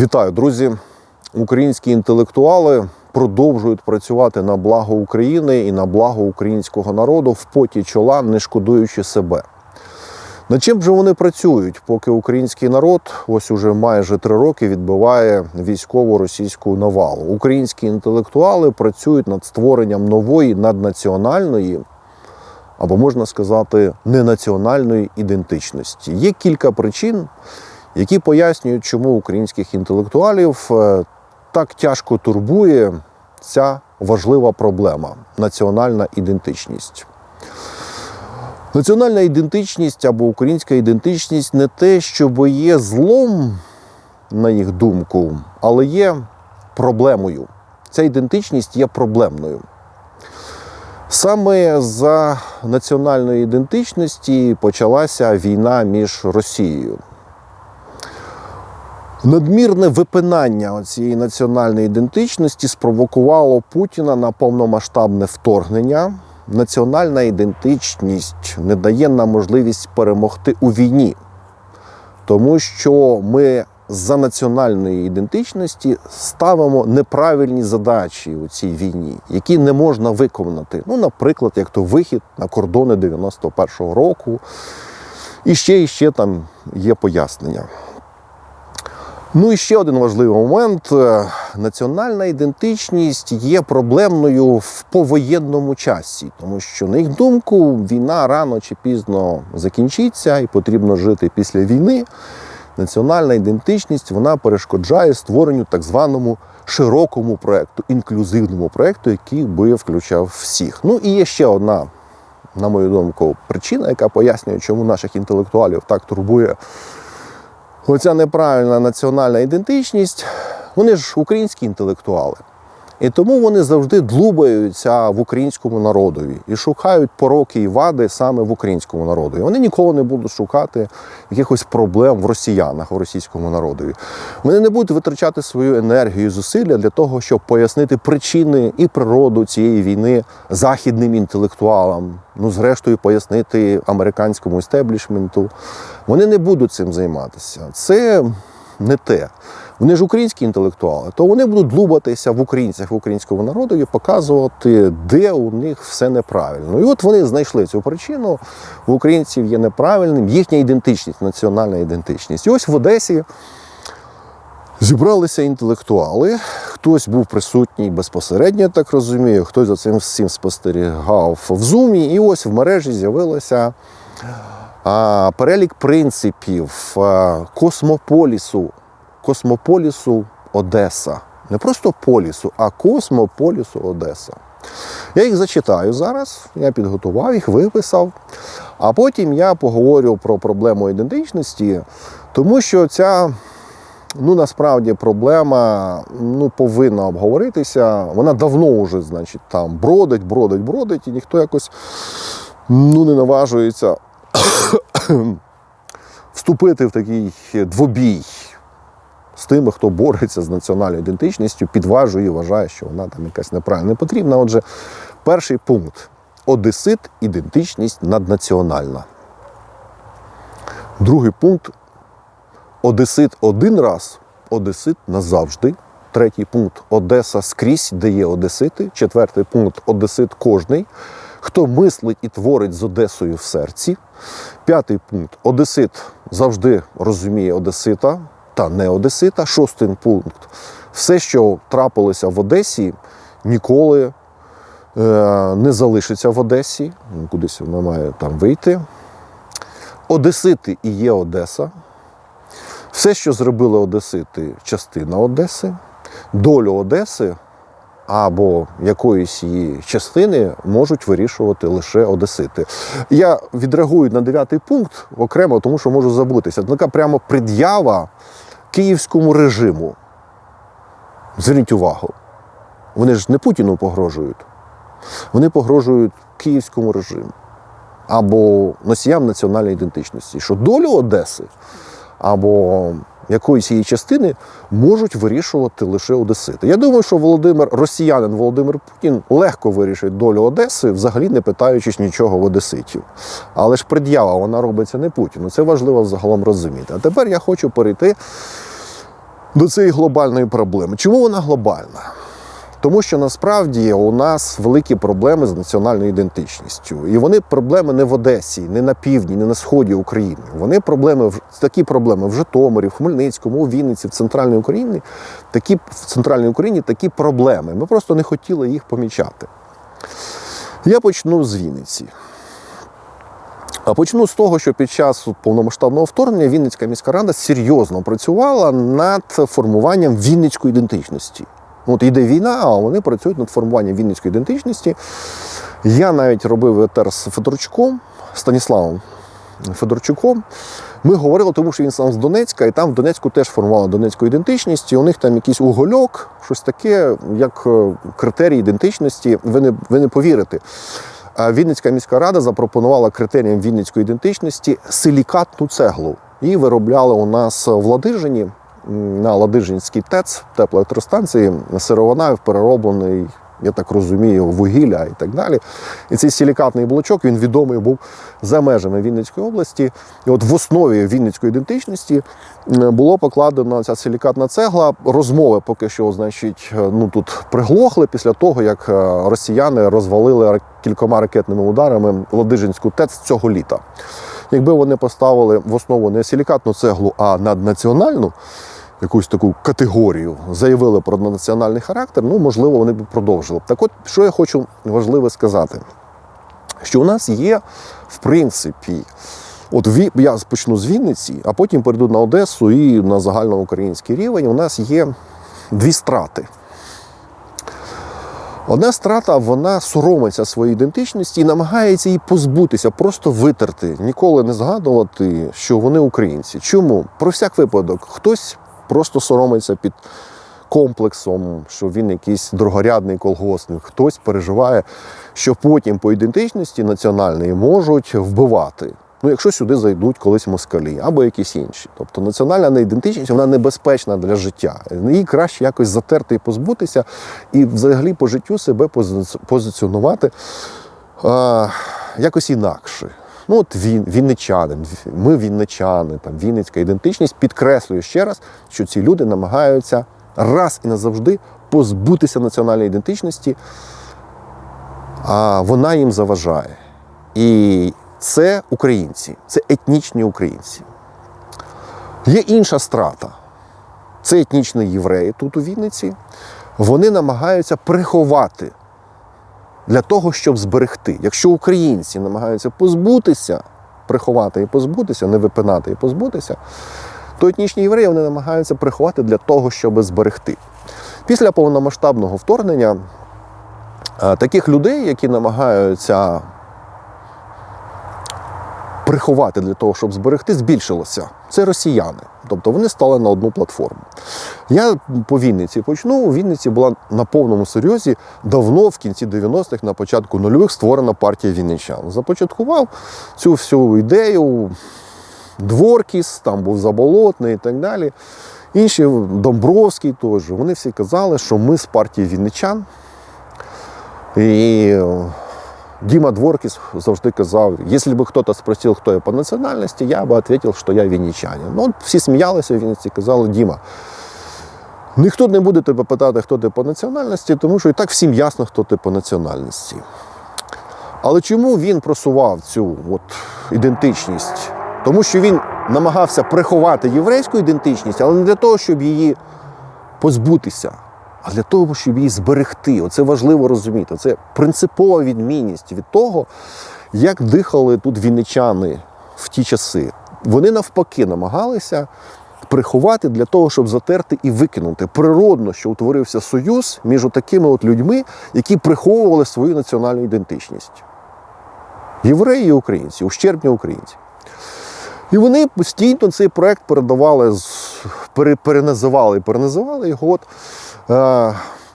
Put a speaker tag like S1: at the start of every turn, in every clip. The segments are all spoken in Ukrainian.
S1: Вітаю, друзі! Українські інтелектуали продовжують працювати на благо України і на благо українського народу в поті чола, не шкодуючи себе. Над чим же вони працюють, поки український народ ось уже майже три роки відбиває військову російську навалу? Українські інтелектуали працюють над створенням нової наднаціональної, або можна сказати, ненаціональної ідентичності. Є кілька причин, які пояснюють, чому українських інтелектуалів е, так тяжко турбує ця важлива проблема національна ідентичність. Національна ідентичність або українська ідентичність не те, що є злом, на їх думку, але є проблемою. Ця ідентичність є проблемною. Саме за національної ідентичності почалася війна між Росією. Надмірне випинання цієї національної ідентичності спровокувало Путіна на повномасштабне вторгнення. Національна ідентичність не дає нам можливість перемогти у війні, тому що ми за національної ідентичності ставимо неправильні задачі у цій війні, які не можна виконати. Ну, наприклад, як то вихід на кордони 91-го року. І ще і ще там є пояснення. Ну і ще один важливий момент: Е, національна ідентичність є проблемною в повоєнному часі, тому що, на їх думку, війна рано чи пізно закінчиться, і потрібно жити після війни. Національна ідентичність вона перешкоджає створенню так званому широкому проекту, інклюзивному проекту, який би включав всіх. Ну і є ще одна, на мою думку, причина, яка пояснює, чому наших інтелектуалів так турбує оця неправильна національна ідентичність, вони ж українські інтелектуали. І тому вони завжди длубаються в українському народові і шукають пороки і вади саме в українському народові. Вони ніколи не будуть шукати якихось проблем в росіянах, в російському народові. Вони не будуть витрачати свою енергію зусилля для того, щоб пояснити причини і природу цієї війни західним інтелектуалам. Ну, зрештою, пояснити американському істеблішменту. Вони не будуть цим займатися. Це не те. Вони ж українські інтелектуали, то вони будуть длубатися в українцях, в українському народу і показувати, де у них все неправильно. І от вони знайшли цю причину. В українців є неправильним їхня ідентичність, національна ідентичність. І ось в Одесі зібралися інтелектуали. Хтось був присутній безпосередньо, так розумію, хтось за цим всім спостерігав в зумі. І ось в мережі з'явилося перелік принципів а, космополісу космополісу Одеса. Не просто полісу, а космополісу Одеса. Я їх зачитаю зараз, я підготував їх, виписав. А потім я поговорю про проблему ідентичності, тому що ця ну, насправді проблема ну, повинна обговоритися. Вона давно вже, значить, там бродить, бродить, бродить, і ніхто якось ну, не наважується вступити в такий двобій з тими, хто бореться з національною ідентичністю, підважує і вважає, що вона там якась неправильна не потрібна. Отже, перший пункт одесит ідентичність наднаціональна. Другий пункт Одесит один раз, Одесит назавжди. Третій пункт Одеса скрізь, де є Одесити. Четвертий пункт Одесит кожний. Хто мислить і творить з Одесою в серці. П'ятий пункт Одесит завжди розуміє Одесита та не Одесита. Шостий пункт. Все, що трапилося в Одесі, ніколи е, не залишиться в Одесі. Ну, Кудись вона має там вийти. Одесити і є Одеса. Все, що зробили Одесити, частина Одеси. Долю Одеси або якоїсь її частини можуть вирішувати лише Одесити. Я відреагую на дев'ятий пункт окремо, тому що можу забутися. Така прямо пред'ява київському режиму. Зверніть увагу. Вони ж не Путіну погрожують, вони погрожують київському режиму або носіям національної ідентичності, що долю Одеси або якоїсь її частини можуть вирішувати лише Одесити. Я думаю, що Володимир, росіянин Володимир Путін легко вирішить долю Одеси, взагалі не питаючись нічого в Одеситів. Але ж пред'ява вона робиться не Путіну. Це важливо загалом розуміти. А тепер я хочу перейти до цієї глобальної проблеми. Чому вона глобальна? Тому що насправді у нас великі проблеми з національною ідентичністю. І вони проблеми не в Одесі, не на півдні, не на сході України. Вони проблеми такі проблеми в Житомирі, в Хмельницькому, у Вінниці, в центральній Україні. Такі в центральній Україні такі проблеми. Ми просто не хотіли їх помічати. Я почну з Вінниці. А почну з того, що під час повномасштабного вторгнення Вінницька міська рада серйозно працювала над формуванням вінницької ідентичності. От йде війна, а вони працюють над формуванням вінницької ідентичності. Я навіть робив етер з Федорчуком, Станіславом Федорчуком. Ми говорили, тому що він сам з Донецька, і там в Донецьку теж формували донецьку ідентичність. І у них там якийсь угольок, щось таке, як е, критерій ідентичності. Ви не, ви не повірите. Вінницька міська рада запропонувала критеріям Вінницької ідентичності силікатну цеглу. Її виробляли у нас в Ладижині на Ладижинській ТЕЦ, теплоелектростанції, сировина перероблений, я так розумію, вугілля і так далі. І цей силікатний блочок він відомий був за межами Вінницької області. І от в основі Вінницької ідентичності було покладено ця силікатна цегла. Розмови поки що, значить, е, ну тут приглохли після того, як е, росіяни розвалили кількома ракетними ударами Ладижинську ТЕЦ цього літа. Якби вони поставили в основу не силікатну цеглу, а наднаціональну якусь таку категорію, заявили про національний характер, ну можливо, вони б продовжили. Так от, що я хочу важливе сказати, що у нас є, в принципі, от я почну з Вінниці, а потім перейду на Одесу і на загальноукраїнський рівень. У нас є дві страти. Одна страта, вона соромиться своєї ідентичності і намагається її позбутися, просто витерти, ніколи не згадувати, що вони українці. Чому? Про всяк випадок, хтось просто соромиться під комплексом, що він якийсь другорядний колгоспник, хтось переживає, що потім по ідентичності національної можуть вбивати. Ну, якщо сюди зайдуть колись москалі або якісь інші. Тобто національна ідентичність вона небезпечна для життя. Її краще якось затерти і позбутися, і взагалі по життю себе позиціонувати а, якось інакше. Ну, от він, вінничанин, ми вінничани, там, вінницька ідентичність підкреслює ще раз, що ці люди намагаються раз і назавжди позбутися національної ідентичності, а вона їм заважає. І це українці, це етнічні українці. Є інша страта. Це етнічні євреї тут у Вінниці. Вони намагаються приховати для того, щоб зберегти. Якщо українці намагаються позбутися, приховати і позбутися, не випинати і позбутися, то етнічні євреї вони намагаються приховати для того, щоб зберегти. Після повномасштабного вторгнення е, таких людей, які намагаються приховати для того, щоб зберегти, збільшилося. Це росіяни. Тобто вони стали на одну платформу. Я по Вінниці почну. У Вінниці була на повному серйозі давно, в кінці 90-х, на початку нульових, створена партія вінничан. Започаткував цю всю ідею Дворкіс, там був Заболотний і так далі. Інші Домбровський теж. Вони всі казали, що ми з партії вінничан. І Дима Дворкис завжди казав, якщо б хтось спросив, хто я по національності, я би відповів, що я вінничанин. Ну, всі сміялися в Вінниці, казали, Діма, ніхто не буде тебе питати, хто ти по національності, тому що і так всім ясно, хто ти по національності. Але чому він просував цю от ідентичність? Тому що він намагався приховати єврейську ідентичність, але не для того, щоб її позбутися, а для того, щоб її зберегти. Оце важливо розуміти. Це принципова відмінність від того, як дихали тут вінничани в ті часи. Вони навпаки намагалися приховати для того, щоб затерти і викинути. Природно, що утворився союз між такими от людьми, які приховували свою національну ідентичність. Євреї і українці, ущербні українці. І вони постійно цей проект передавали, переназивали і переназивали його. От,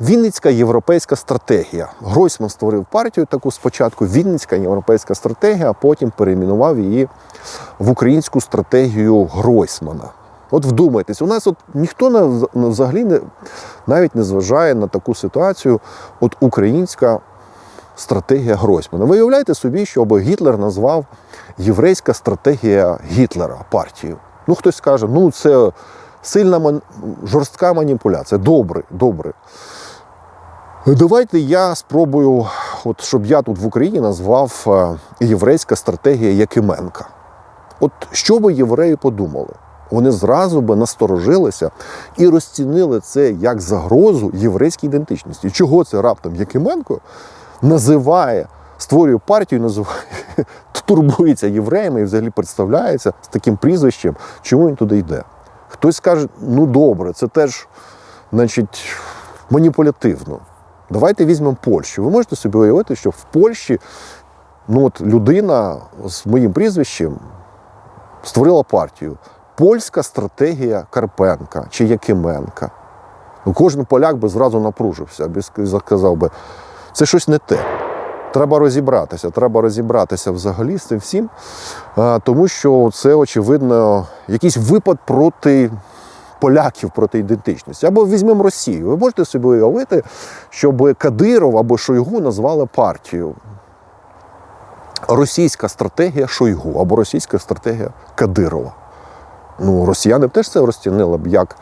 S1: Вінницька європейська стратегія. Гройсман створив партію таку спочатку. Вінницька європейська стратегія, а потім перейменував її в українську стратегію Гройсмана. От вдумайтесь, у нас от ніхто взагалі не, навіть не зважає на таку ситуацію. От українська стратегія Гройсмана. Ви уявляєте собі, щоб Гітлер назвав єврейська стратегія Гітлера партію. Ну, хтось скаже, ну це сильна жорстка маніпуляція. Добре, добре. Давайте я спробую, от щоб я тут в Україні назвав е, єврейська стратегія Якименка. От що би євреї подумали? Вони зразу би насторожилися і розцінили це як загрозу єврейській ідентичності. Чого це раптом Якименко називає, створює партію, називає, турбується євреями і взагалі представляється з таким прізвищем, чому він туди йде? Хтось скаже, ну добре, це теж, значить, маніпулятивно. Давайте візьмемо Польщу. Ви можете собі уявити, що в Польщі ну от людина з моїм прізвищем створила партію. Польська стратегія Карпенка чи Якименка. Ну, кожен поляк би зразу напружився, сказав би, це щось не те. Треба розібратися, треба розібратися взагалі з цим всім, тому що це, очевидно, якийсь випад проти поляків, проти ідентичності. Або візьмемо Росію. Ви можете собі уявити, щоб Кадиров або Шойгу назвали партію. Російська стратегія Шойгу або російська стратегія Кадирова. Ну, росіяни б теж це розцінили б як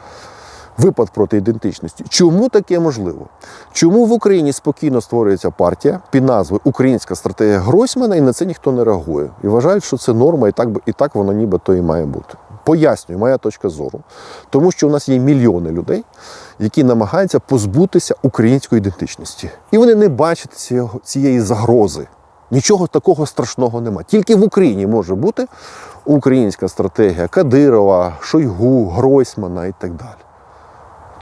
S1: випад проти ідентичності. Чому таке можливо? Чому в Україні спокійно створюється партія під назвою Українська стратегія Гройсмана, і на це ніхто не реагує? І вважають, що це норма, і так, і так воно нібито і має бути. Пояснюю, моя точка зору. Тому що у нас є мільйони людей, які намагаються позбутися української ідентичності. І вони не бачать цього- цієї загрози. Нічого такого страшного нема. Тільки в Україні може бути українська стратегія Кадирова, Шойгу, Гройсмана і так далі.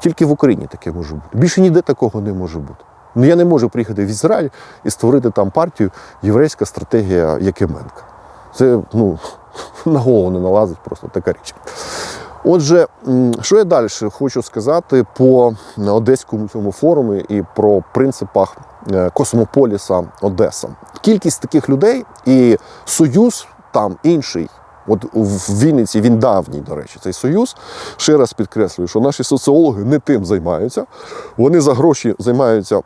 S1: Тільки в Україні таке може бути. Більше ніде такого не може бути. Ну я не можу приїхати в Ізраїль і створити там партію єврейська стратегія Якименка. Це ну, на голову не налазить просто така річ. Отже, що я далі хочу сказати по Одеському цьому форумі і про принципах е, космополіса Одеса. Кількість таких людей і союз там інший. От в Вінниці він давній, до речі, цей союз. Ще раз підкреслюю, що наші соціологи не тим займаються. Вони за гроші займаються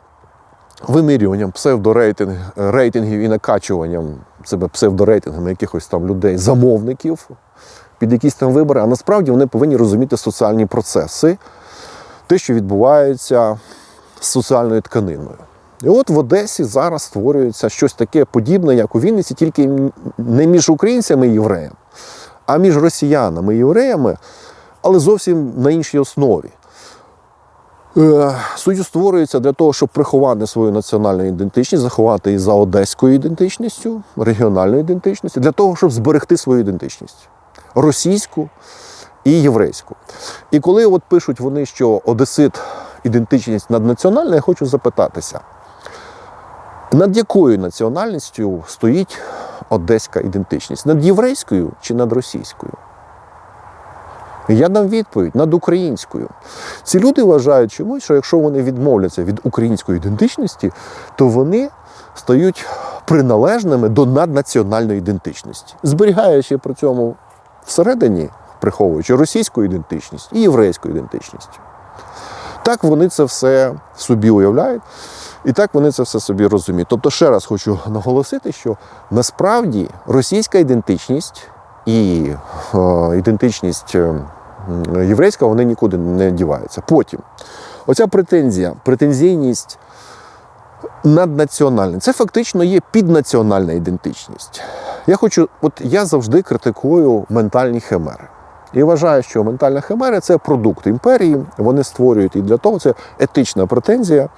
S1: вимірюванням псевдорейтинг, рейтингів і накачуванням себе псевдорейтингами якихось там людей, замовників під якісь там вибори. А насправді вони повинні розуміти соціальні процеси, те, що відбувається з соціальною тканиною. І от в Одесі зараз створюється щось таке подібне, як у Вінниці, тільки не між українцями і євреями, а між росіянами і євреями, але зовсім на іншій основі. Е, Союз створюється для того, щоб приховати свою національну ідентичність, заховати її за одеською ідентичністю, регіональною ідентичністю, для того, щоб зберегти свою ідентичність російську і єврейську. І коли от пишуть вони, що одесит ідентичність наднаціональна, я хочу запитатися, над якою національністю стоїть одеська ідентичність? Над єврейською чи над російською? Я дам відповідь над українською. Ці люди вважають чомусь, що якщо вони відмовляться від української ідентичності, то вони стають приналежними до наднаціональної ідентичності, зберігаючи при цьому всередині, приховуючи російську ідентичність і єврейську ідентичність. Так вони це все собі уявляють, і так вони це все собі розуміють. Тобто, ще раз хочу наголосити, що насправді російська ідентичність і е, ідентичність е, єврейська вони нікуди не діваються. Потім, оця претензія, претензійність наднаціональна, це фактично є піднаціональна ідентичність. Я хочу, от я завжди критикую ментальні химери. І вважаю, що ментальна химера це продукт імперії, вони створюють і для того це етична претензія.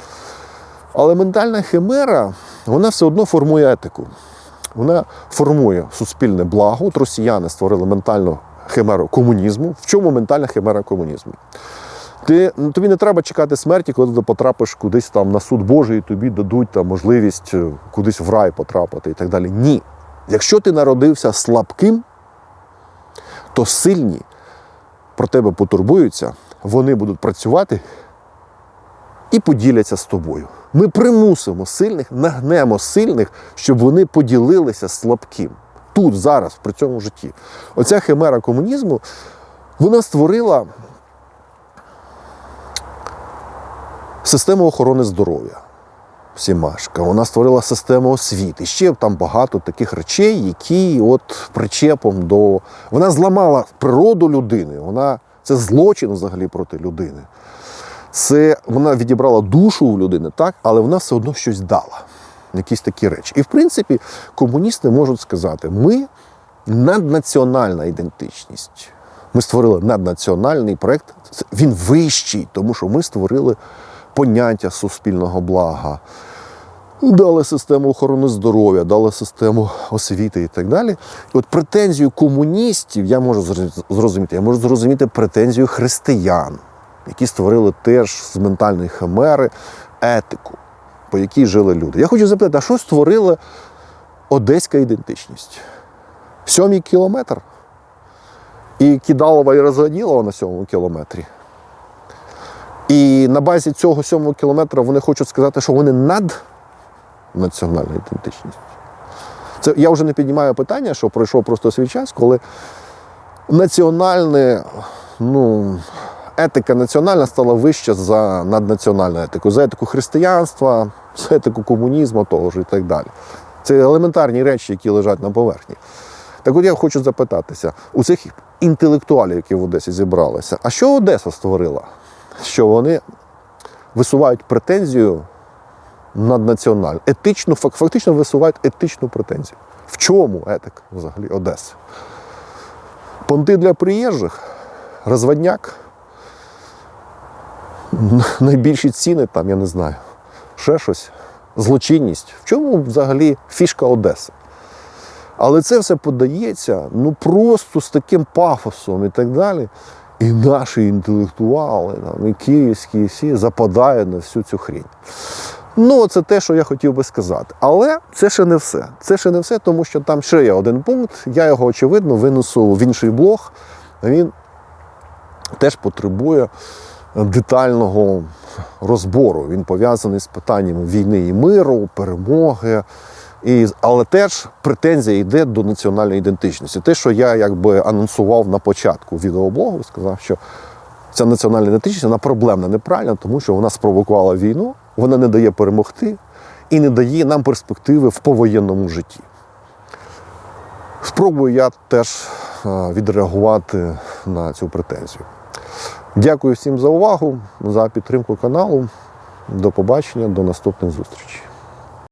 S1: Але ментальна химера, вона все одно формує етику. Вона формує суспільне благо. От росіяни створили ментальну химеру комунізму. В чому ментальна химера комунізму? Ти, ну, тобі не треба чекати смерті, коли ти потрапиш кудись там на суд Божий, і тобі дадуть там, можливість е, кудись в рай потрапити і так далі. Ні. Якщо ти народився слабким, то сильні про тебе потурбуються, вони будуть працювати і поділяться з тобою. Ми примусимо сильних, нагнемо сильних, щоб вони поділилися слабким. Тут, зараз, при цьому житті. Оця химера комунізму, вона створила систему охорони здоров'я. Сімашка, вона створила систему освіти. Ще там багато таких речей, які от причепом до. Вона зламала природу людини, вона Це злочин взагалі проти людини. Це вона відібрала душу у людини, так, але вона все одно щось дала. Якісь такі речі. І в принципі, комуністи можуть сказати: ми наднаціональна ідентичність. Ми створили наднаціональний проєкт. Він вищий, тому що ми створили поняття суспільного блага, дали систему охорони здоров'я, дали систему освіти і так далі. І от претензію комуністів я можу зрозуміти. Я можу зрозуміти претензію християн, які створили теж з ментальної химери етику, по якій жили люди. Я хочу запитати, а що створила одеська ідентичність? Сьомий кілометр. І Кідалова і Розгаділова на сьомому кілометрі. І на базі цього сьомого кілометра вони хочуть сказати, що вони над національною ідентичністю. Це я вже не піднімаю питання, що пройшов просто свій час, коли національне, ну, етика національна стала вища за наднаціональну етику, за етику християнства, за етику комунізму того ж і так далі. Це елементарні речі, які лежать на поверхні. Так от я хочу запитатися, у цих інтелектуалів, які в Одесі зібралися, а що Одеса створила? Що вони висувають претензію наднаціональну, етичну, фактично висувають етичну претензію. В чому етика взагалі Одеси? Понти для приїжджих, розводняк, найбільші ціни там, я не знаю, ще щось, злочинність. В чому взагалі фішка Одеси? Але це все подається ну просто з таким пафосом і так далі. І наші інтелектуали, там, і київські, і всі западають на всю цю хрінь. Ну, це те, що я хотів би сказати. Але це ще не все. Це ще не все, тому що там ще є один пункт. Я його, очевидно, винесу в інший блог. Він теж потребує детального розбору. Він пов'язаний з питаннями війни і миру, перемоги. І, але теж претензія йде до національної ідентичності. Те, що я якби анонсував на початку відеоблогу, сказав, що ця національна ідентичність вона проблемна, неправильна, тому що вона спровокувала війну, вона не дає перемогти і не дає нам перспективи в повоєнному житті. Спробую я теж е, відреагувати на цю претензію. Дякую всім за увагу, за підтримку каналу. До побачення, до наступних зустрічей.